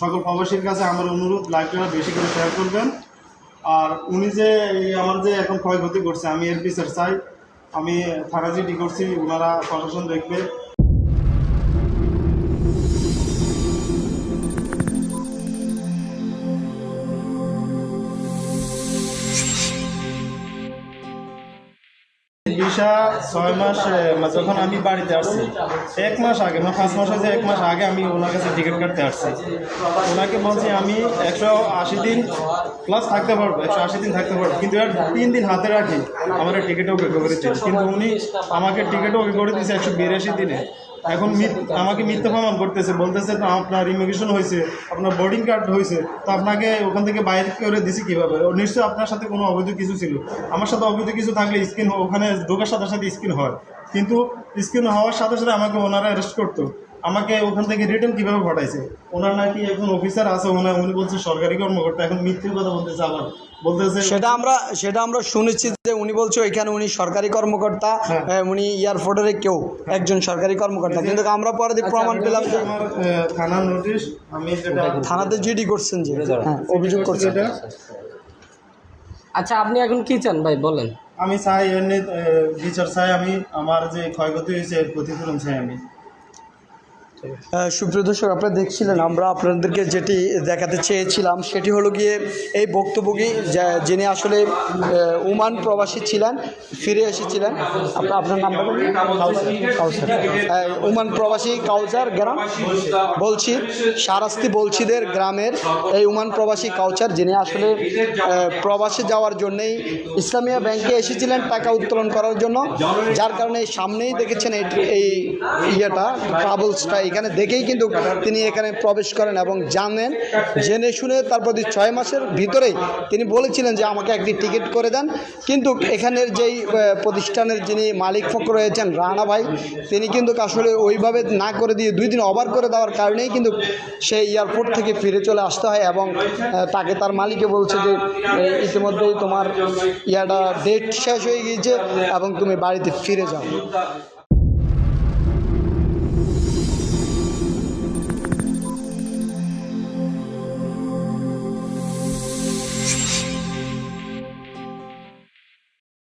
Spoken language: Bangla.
সকল প্রবাসীর কাছে আমার অনুরোধ লাইভটা বেশি করে শেয়ার করবেন। আর উনি যে আমার যে এখন ক্ষয়ক্ষতি করছে, আমি এর বিচার চাই, আমি থানা জিডি করছি ওনারা প্রশাসন দেখবে। ভিসা ছয় মাস মানে যখন আমি বাড়িতে আসছি, এক মাস আগে মানে পাঁচ মাস হয়েছে, এক মাস আগে আমি ওনার কাছে টিকিট কাটতে আসছি। ওনাকে বলছি, আমি একশো আশি দিন প্লাস থাকতে পারব, একশো আশি দিন থাকতে পারব, কিন্তু এর তিন দিন হাতে রাখি আমার টিকিটও ওকে করেছে। কিন্তু উনি আমাকে টিকিটও ওকে করে দিয়েছে একশো বিরাশি দিনে। এখন আমাকে মিথ্যা প্রমাণ করতেছে, বলতেছে তো আপনার ইমিগ্রেশন হয়েছে, আপনার বোর্ডিং কার্ড হয়েছে, তো আপনাকে ওখান থেকে বাইরে করে দিছি কীভাবে? ও নিশ্চয়ই আপনার সাথে কোনো অবৈধ কিছু ছিল। আমার সাথে অবৈধ কিছু থাকলে স্ক্রিন ওখানে ঢোকার সাথে সাথে স্ক্রিন হয়। কিন্তু স্ক্রিন হওয়ার সাথে সাথে আমাকে ওনারা অ্যারেস্ট করতো। আমাকে ওখান থেকে রিটার্ন কীভাবে পাঠাইছে? ওনার নাকি এখন অফিসার আছে ওনার উনি বলছে সরকারি কর্মকর্তা এখন মিথ্যে কথা বলতেছে আবার। বলতেছে সেটা আমরা সেটা আমরা শুনেছি যে উনি বলছে এখানে উনি সরকারি কর্মকর্তা হ্যাঁ। উনি এয়ারপোর্টের কেউ একজন সরকারি কর্মকর্তা। কিন্তু আমরা পরে দিয়ে প্রমাণ পেলাম যে থানার নোটিশ আমি যেটা থানাতে জিডি করছেন যে হ্যাঁ অভিযোগ করছেন। আচ্ছা আপনি এখন কি চান ভাই? বলেন। আমি চাই এমনি বিচার চাই আমি। আমার যে ক্ষয়ক্ষতি হয়েছে এর ক্ষতিপূরণ চাই আমি। সুপ্রিয় দর্শক, আপনারা দেখছিলেন, আমরা আপনাদেরকে যেটি দেখাতে চেয়েছিলাম, সেটি হলো গিয়ে এই ভুক্তভোগী যিনি আসলে ওমান প্রবাসী ছিলেন, ফিরে এসেছিলেন। আপনার নাম কাউসার ওমান প্রবাসী কাউচার গ্রাম। বলছি, সারাস্তি বলছিদের গ্রামের এই ওমান প্রবাসী কাউচার, যিনি আসলে প্রবাসে যাওয়ার জন্যেই ইসলামিয়া ব্যাংকে এসেছিলেন টাকা উত্তোলন করার জন্য। যার কারণে সামনেই দেখেছেন এই এই ইয়েটা, ট্রাভেলসটা এখানে দেখেই কিন্তু তিনি এখানে প্রবেশ করেন এবং জানেন, জেনে শুনে তার প্রতি ছয় মাসের ভিতরেই তিনি বলেছিলেন যে আমাকে একটি টিকিট করে দেন। কিন্তু এখানের যেই প্রতিষ্ঠানের যিনি মালিক পক্ষ রয়েছেন, রানা ভাই, তিনি কিন্তু আসলে ওইভাবে না করে দিয়ে দুই দিন ওভার করে দেওয়ার কারণেই কিন্তু সেই এয়ারপোর্ট থেকে ফিরে চলে আসতে হয় এবং তাকে তার মালিকে বলছে যে ইতিমধ্যেই তোমার ইয়াটা ডেট শেষ হয়ে গিয়েছে এবং তুমি বাড়িতে ফিরে যাও।